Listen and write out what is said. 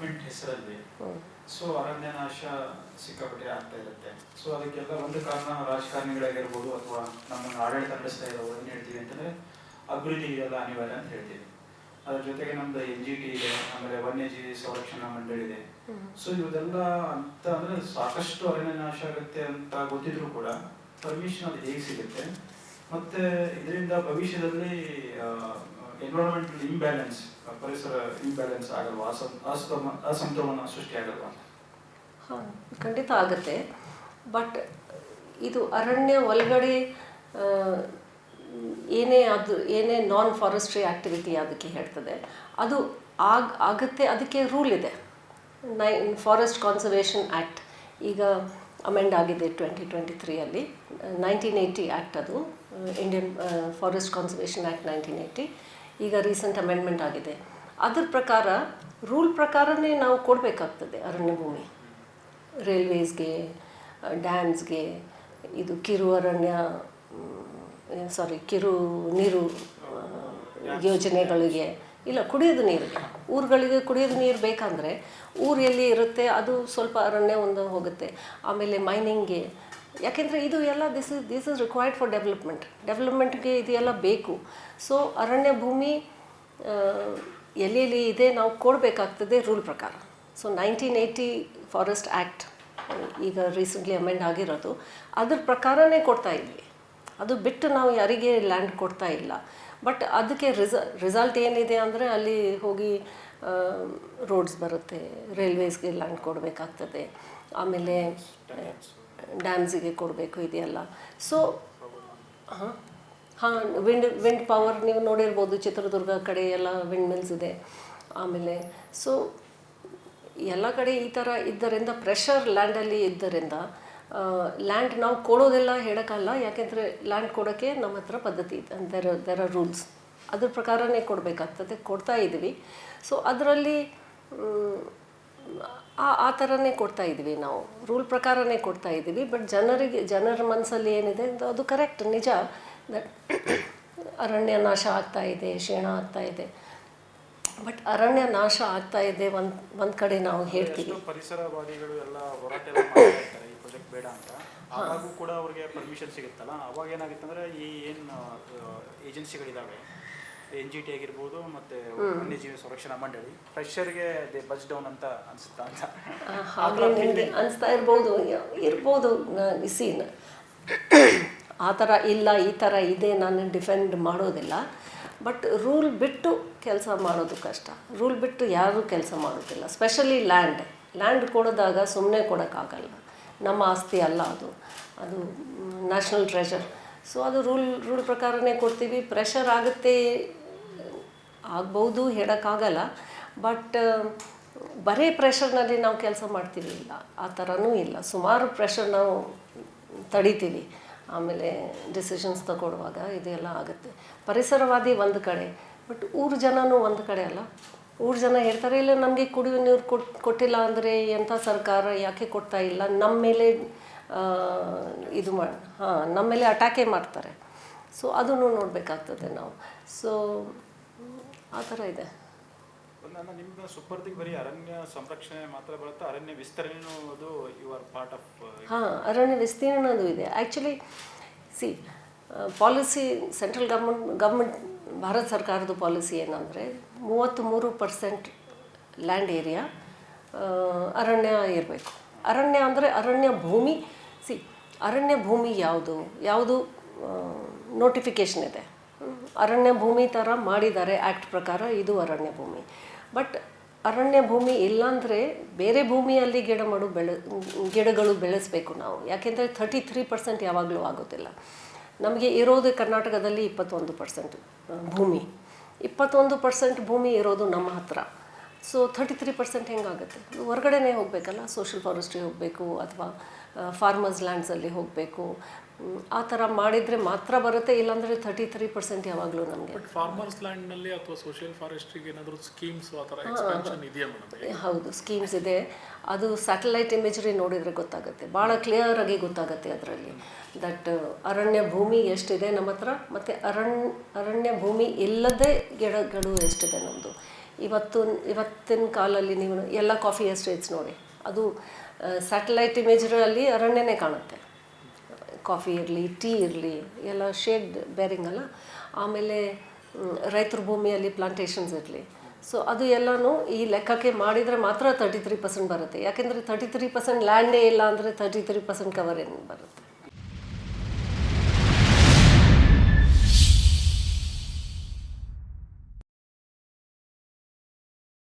Development ಹೆಸರಲ್ಲಿ. So ಅರಣ್ಯ ನಾಶ ಸಿಕ್ಕಾಪಟ್ಟೆ ಆಗ್ತಾ ಇರುತ್ತೆ. ಸೊ ಅದಕ್ಕೆಲ್ಲ ಒಂದು ಕಾರಣ ರಾಜಕಾರಣಿಗಳಾಗಿರ್ಬೋದು ಅಥವಾ ನಮ್ಮನ್ನು ಆಡಳಿತ ನಡೆಸ್ತಾ ಇರೋರು ಏನು ಹೇಳ್ತೀವಿ ಅಂತಂದ್ರೆ ಅಭಿವೃದ್ಧಿ ಇದೆಲ್ಲ ಅನಿವಾರ್ಯ ಅಂತ ಹೇಳ್ತೀವಿ. ಅದ್ರ ಜೊತೆಗೆ ನಮ್ದು ಎನ್ ಜಿ ಟಿ ಇದೆ ಆಮೇಲೆ ವನ್ಯಜೀವಿ ಸಂರಕ್ಷಣಾ ಮಂಡಳಿ ಇದೆ ಸೊ ಇವೆಲ್ಲ ಅಂತ ಅಂದ್ರೆ ಸಾಕಷ್ಟು ಅರಣ್ಯ ನಾಶ ಆಗುತ್ತೆ ಅಂತ ಗೊತ್ತಿದ್ರು ಕೂಡ ಪರ್ಮಿಷನ್ ಅದು ಹೇಗೆ ಸಿಗುತ್ತೆ? ಮತ್ತೆ ಇದರಿಂದ ಭವಿಷ್ಯದಲ್ಲಿ ಎನ್ವಿರಾನ್ಮೆಂಟಲ್ ಇಂಬ್ಯಾಲೆನ್ಸ್ ಪರಿಸರ ಇಂಬ್ಯಾಲೆನ್ಸ್ ಆಗಲ್ವಾ? ಅಸಮ್ ಅಸಮ ಅಸಮತೋಲನ ಸೃಷ್ಟಿ ಆಗಲ್ವಾ? ಹಾಂ, ಖಂಡಿತ ಆಗುತ್ತೆ. ಬಟ್ ಇದು ಅರಣ್ಯ ಒಳಗಡೆ ಏನೇ ಅದು, ಏನೇ ನಾನ್ ಫಾರೆಸ್ಟ್ರಿ ಆ್ಯಕ್ಟಿವಿಟಿ ಅದಕ್ಕೆ ಹೇಳ್ತದೆ, ಅದು ಆಗ, ಆಗುತ್ತೆ, ಅದಕ್ಕೆ ರೂಲ್ ಇದೆ. ನೈ ಫಾರೆಸ್ಟ್ ಕಾನ್ಸರ್ವೇಷನ್ ಆ್ಯಕ್ಟ್ ಈಗ ಅಮೆಂಡ್ ಆಗಿದೆ ಟ್ವೆಂಟಿ ಟ್ವೆಂಟಿ ತ್ರೀಯಲ್ಲಿ ನೈನ್ಟೀನ್ ಏಯ್ಟಿ ಆ್ಯಕ್ಟ್ ಅದು Indian forest conservation act nineteen eighty ಈಗ ರೀಸೆಂಟ್ ಅಮೆಂಡ್ಮೆಂಟ್ ಆಗಿದೆ. ಅದ್ರ ಪ್ರಕಾರ ರೂಲ್ ಪ್ರಕಾರನೇ ನಾವು ಕೊಡಬೇಕಾಗ್ತದೆ ಅರಣ್ಯ ಭೂಮಿ. ರೈಲ್ವೇಸ್ಗೆ ಡ್ಯಾಮ್ಸ್ಗೆ ಇದು ಕಿರು ಅರಣ್ಯ ಸಾರಿ ಕಿರು ನೀರು ಯೋಜನೆಗಳಿಗೆ, ಇಲ್ಲ ಕುಡಿಯೋದು ನೀರು ಊರುಗಳಿಗೆ ಕುಡಿಯೋದು ನೀರು ಬೇಕಂದರೆ ಊರು ಎಲ್ಲಿ ಇರುತ್ತೆ ಅದು ಸ್ವಲ್ಪ ಅರಣ್ಯ ಒಂದು ಹೋಗುತ್ತೆ. ಆಮೇಲೆ ಮೈನಿಂಗ್ಗೆ ಯಾಕೆಂದರೆ ಇದು ಎಲ್ಲ this is this is required for development ಡೆವಲಪ್ಮೆಂಟ್ಗೆ ಇದೆಲ್ಲ ಬೇಕು. ಸೊ ಅರಣ್ಯ ಭೂಮಿ ಎಲ್ಲೆಲ್ಲಿ ಇದೆ, ನಾವು ಕೊಡಬೇಕಾಗ್ತದೆ ರೂಲ್ ಪ್ರಕಾರ. So nineteen eighty forest act ಈಗ ರೀಸೆಂಟ್ಲಿ ಅಮೆಂಡ್ ಆಗಿರೋದು. ಅದ್ರ ಪ್ರಕಾರನೇ ಕೊಡ್ತಾ ಇದ್ವಿ. ಅದು ಬಿಟ್ಟು ನಾವು ಯಾರಿಗೆ ಲ್ಯಾಂಡ್ ಕೊಡ್ತಾ ಇಲ್ಲ. ಬಟ್ ಅದಕ್ಕೆ ರಿಸ ರಿಸಲ್ಟ್ ಏನಿದೆ ಅಂದರೆ ಅಲ್ಲಿ ಹೋಗಿ ರೋಡ್ಸ್ ಬರುತ್ತೆ ರೈಲ್ವೇಸ್ಗೆ ಲ್ಯಾಂಡ್ ಕೊಡಬೇಕಾಗ್ತದೆ. ಆಮೇಲೆ ಡ್ಯಾಮ್ಸಿಗೆ ಕೊಡಬೇಕು ಇದೆಯಲ್ಲ. ಸೊ ಹಾಂ? ಹಾಂ ವಿಂಡ್ ವಿಂಡ್ ಪವರ್ ನೀವು ನೋಡಿರ್ಬೋದು, ಚಿತ್ರದುರ್ಗ ಕಡೆ ಎಲ್ಲ ವಿಂಡ್ ಮಿಲ್ಸ್ ಇದೆ. ಆಮೇಲೆ ಸೊ ಎಲ್ಲ ಕಡೆ ಈ ಥರ ಇದ್ದರಿಂದ ಪ್ರೆಷರ್ ಲ್ಯಾಂಡಲ್ಲಿ ಇದ್ದರಿಂದ ಲ್ಯಾಂಡ್ ನಾವು ಕೊಡೋದೆಲ್ಲ ಹೇಳೋಕ್ಕಲ್ಲ, ಯಾಕೆಂದರೆ ಲ್ಯಾಂಡ್ ಕೊಡೋಕ್ಕೆ ನಮ್ಮ ಹತ್ರ ಪದ್ಧತಿ ಇದೆ. ದೆರ್ ದೆರ್ ಆರ್ ರೂಲ್ಸ್ ಅದ್ರ ಪ್ರಕಾರನೇ ಕೊಡಬೇಕಾಗ್ತದೆ. ಕೊಡ್ತಾ ಇದ್ದೀವಿ. ಸೊ ಅದರಲ್ಲಿ ಆ ಆ ಥರನೇ ಕೊಡ್ತಾ ಇದ್ದೀವಿ ನಾವು. ರೂಲ್ ಪ್ರಕಾರನೇ ಕೊಡ್ತಾ ಇದ್ದೀವಿ ಬಟ್ ಜನರಿಗೆ ಜನರ ಮನಸ್ಸಲ್ಲಿ ಏನಿದೆ ಅದು- ಕರೆಕ್ಟ್ ನಿಜ. ದಟ್ ಅರಣ್ಯ ನಾಶ ಆಗ್ತಾ ಇದೆ ಶೇಣ ಆಗ್ತಾ ಇದೆ. ಬಟ್ ಅರಣ್ಯ ನಾಶ ಆಗ್ತಾ ಇದೆ ಒಂದು ಒಂದು ಕಡೆ ನಾವು ಹೇಳ್ತೀವಿ. ಪರಿಸರವಾದಿಗಳು ಎಲ್ಲ ಹೋರಾಟ ಎಲ್ಲ ಈ ಪ್ರಾಜೆಕ್ಟ್ ಬೇಡ ಅಂತ. ಆವಾಗೂ ಕೂಡ ಅವ್ರಿಗೆ ಪರ್ಮಿಷನ್ ಸಿಗುತ್ತಲ್ಲ? ಅವಾಗ ಏನಾಗುತ್ತೆ ಅಂದ್ರೆ ಈ ಏನು ಏಜೆನ್ಸಿಗಳಿದಾವೆ ಎನ್ ಜಿ ಟಿ ಆಗಿರ್ಬೋದು ಮತ್ತೆ ವನ್ಯಜೀವಿ ಸಂರಕ್ಷಣಾ ಮಂಡಳಿ. ಫ್ರೆಶರ್ಗೆ ದೇ ಬಜ್ ಡೌನ್ ಅಂತ ಅನ್ಸುತ್ತಾ ಅಂತ. ಹಾಗೆ ನಿಮಗೆ ಅನಿಸ್ತಾ ಇರ್ಬೋದು. ಇರ್ಬೋದು ಸೀನ್ ಆ ಥರ ಇಲ್ಲ ಈ ಥರ ಇದೆ ನಾನು ಡಿಫೆಂಡ್ ಮಾಡೋದಿಲ್ಲ. ಬಟ್ ರೂಲ್ ಬಿಟ್ಟು ಕೆಲಸ ಮಾಡೋದು ಕಷ್ಟ. ರೂಲ್ ಬಿಟ್ಟು ಯಾರೂ ಕೆಲಸ ಮಾಡೋದಿಲ್ಲ. ಸ್ಪೆಷಲಿ ಲ್ಯಾಂಡ್ ಲ್ಯಾಂಡ್ ಕೊಡೋದಾಗ ಸುಮ್ಮನೆ ಕೊಡೋಕ್ಕಾಗಲ್ಲ. ನಮ್ಮ ಆಸ್ತಿ ಅಲ್ಲ ಅದು. ಅದು ನ್ಯಾಷನಲ್ ಟ್ರೆಷರ್ ಸೊ ಅದು ರೂಲ್ ರೂಲ್ ಪ್ರಕಾರನೇ ಕೊಡ್ತೀವಿ. ಪ್ರೆಷರ್ ಆಗುತ್ತೆ ಆಗ್ಬೋದು, ಹೇಳೋಕ್ಕಾಗಲ್ಲ. ಬಟ್ ಬರೀ ಪ್ರೆಷರ್ನಲ್ಲಿ ನಾವು ಕೆಲಸ ಮಾಡ್ತೀವಿ ಇಲ್ಲ. ಆ ಥರನೂ ಇಲ್ಲ. ಸುಮಾರು ಪ್ರೆಷರ್ ನಾವು ತಡಿತೀವಿ. ಆಮೇಲೆ ಡಿಸಿಷನ್ಸ್ ತಗೊಳ್ಳುವಾಗ ಇದೆಲ್ಲ ಆಗುತ್ತೆ. ಪರಿಸರವಾದಿ ಒಂದು ಕಡೆ ಬಟ್ ಊರು ಜನನೂ ಒಂದು ಕಡೆ ಅಲ್ಲ. ಊರು ಜನ ಹೇಳ್ತಾರೆ, ಇಲ್ಲ, ನಮಗೆ ಕುಡಿಯುವ ನೀರು ಕೊಟ್, ಕೊಟ್ಟಿಲ್ಲ ಅಂದರೆ ಎಂಥ ಸರ್ಕಾರ, ಯಾಕೆ ಕೊಡ್ತಾ ಇಲ್ಲ? ನಮ್ಮ ಮೇಲೆ ಇದು ಮಾಡಿ, ಹಾಂ ನಮ್ಮ ಮೇಲೆ ಅಟ್ಯಾಕೇ ಮಾಡ್ತಾರೆ. ಸೊ ಅದನ್ನು ನೋಡಬೇಕಾಗ್ತದೆ ನಾವು. ಸೊ ಆ ಥರ ಇದೆ. ನಿಮ್ದು ಸುಪರ್ದಿಗೆ ಬರೀ ಅರಣ್ಯ ಸಂರಕ್ಷಣೆ ಮಾತ್ರ ಬರುತ್ತೆ? ಅರಣ್ಯ ವಿಸ್ತರಣೆನೂ ಅದು ಯು ಆರ್ ಪಾರ್ಟ್ ಆಫ್ ಹಾಂ ಅರಣ್ಯ ವಿಸ್ತೀರ್ಣದು ಇದೆ. Actually C policy central government government Bharat ಸರ್ಕಾರದ ಪಾಲಿಸಿ ಏನಂದರೆ ಮೂವತ್ತ್ಮೂರು ಪರ್ಸೆಂಟ್ ಲ್ಯಾಂಡ್ ಏರಿಯಾ ಅರಣ್ಯ ಇರಬೇಕು. ಅರಣ್ಯ ಅಂದರೆ ಅರಣ್ಯ ಭೂಮಿ. ಸಿ ಅರಣ್ಯ ಭೂಮಿ ಯಾವುದು? ಯಾವುದು ನೋಟಿಫಿಕೇಷನ್ ಇದೆ. ಅರಣ್ಯ ಭೂಮಿ ಥರ ಮಾಡಿದ್ದಾರೆ ಆ್ಯಕ್ಟ್ ಪ್ರಕಾರ ಇದು ಅರಣ್ಯ ಭೂಮಿ ಬಟ್ ಅರಣ್ಯ ಭೂಮಿ ಇಲ್ಲಾಂದರೆ ಬೇರೆ ಭೂಮಿಯಲ್ಲಿ ಗಿಡ ಮಾಡು ಬೆಳೆ, ಗಿಡಗಳು ಬೆಳೆಸಬೇಕು ನಾವು. ಯಾಕೆಂದರೆ ಥರ್ಟಿ ತ್ರೀ ಪರ್ಸೆಂಟ್ ಯಾವಾಗಲೂ ಆಗೋದಿಲ್ಲ. ನಮಗೆ ಇರೋದು ಕರ್ನಾಟಕದಲ್ಲಿ ಇಪ್ಪತ್ತೊಂದು ಪರ್ಸೆಂಟ್ ಭೂಮಿ. ಇಪ್ಪತ್ತೊಂದು ಪರ್ಸೆಂಟ್ ಭೂಮಿ ಇರೋದು ನಮ್ಮ ಹತ್ರ. ಸೊ ಥರ್ಟಿ ತ್ರೀ ಪರ್ಸೆಂಟ್ ಹೆಂಗಾಗುತ್ತೆ? ಹೊರಗಡೆನೇ ಹೋಗಬೇಕಲ್ಲ? ಸೋಷಿಯಲ್ ಫಾರೆಸ್ಟ್ರಿ ಹೋಗಬೇಕು ಅಥವಾ ಫಾರ್ಮರ್ಸ್ ಲ್ಯಾಂಡ್ಸಲ್ಲಿ ಹೋಗಬೇಕು. ಆ ಥರ ಮಾಡಿದರೆ ಮಾತ್ರ ಬರುತ್ತೆ ಇಲ್ಲಾಂದರೆ ಥರ್ಟಿ ತ್ರೀ ಪರ್ಸೆಂಟ್ ಯಾವಾಗಲೂ ನಮಗೆ. ಫಾರ್ಮರ್ಸ್ ಲ್ಯಾಂಡ್ನಲ್ಲಿ ಅಥವಾ ಸೋಷಿಯಲ್ ಫಾರೆಸ್ಟ್ರಿಗೆ ಏನಾದರೂ ಸ್ಕೀಮ್ಸ್ ಆ ಥರ ಎಕ್ಸ್ಪೆನ್ಷನ್ ಇದೆಯಾ ಮೇಡಮ್? ಹೌದು ಸ್ಕೀಮ್ಸ್ ಇದೆ. ಅದು ಸ್ಯಾಟಲೈಟ್ ಇಮೇಜರಿ ನೋಡಿದರೆ ಗೊತ್ತಾಗುತ್ತೆ. ಭಾಳ ಕ್ಲಿಯರ್ ಆಗಿ ಗೊತ್ತಾಗುತ್ತೆ ಅದರಲ್ಲಿ. ದಟ್ ಅರಣ್ಯ ಭೂಮಿ ಎಷ್ಟಿದೆ ನಮ್ಮ ಹತ್ರ ಮತ್ತು ಅರಣ್ಯ ಅರಣ್ಯ ಭೂಮಿ ಇಲ್ಲದೆ ಗಿಡಗಳು ಎಷ್ಟಿದೆ ನಮ್ಮದು ಇವತ್ತು ಇವತ್ತಿನ ಕಾಲಲ್ಲಿ ನೀವು ಎಲ್ಲ ಕಾಫಿ ಎಸ್ಟೇಟ್ಸ್ ನೋಡಿ. ಅದು ಸ್ಯಾಟಲೈಟ್ ಇಮೇಜರಲ್ಲಿ ಅರಣ್ಯನೇ ಕಾಣುತ್ತೆ. ಕಾಫಿ ಇರಲಿ, ಟೀ ಇರಲಿ, ಎಲ್ಲ ಶೇಡ್ ಬೇರಿಂಗ್ ಅಲ್ಲ. ಆಮೇಲೆ ರೈತರ ಭೂಮಿಯಲ್ಲಿ ಪ್ಲಾಂಟೇಶನ್ಸ್ ಇರಲಿ. ಸೊ ಅದು ಎಲ್ಲನೂ ಈ ಲೆಕ್ಕಕ್ಕೆ ಮಾಡಿದರೆ ಮಾತ್ರ ತರ್ಟಿ ತ್ರೀ ಪರ್ಸೆಂಟ್ ಬರುತ್ತೆ. ಯಾಕೆಂದರೆ ತರ್ಟಿ ತ್ರೀ ಪರ್ಸೆಂಟ್ ಲ್ಯಾಂಡೇ ಇಲ್ಲ ಅಂದರೆ ತರ್ಟಿ ತ್ರೀ ಪರ್ಸೆಂಟ್ ಕವರ್ ಏನು ಬರುತ್ತೆ?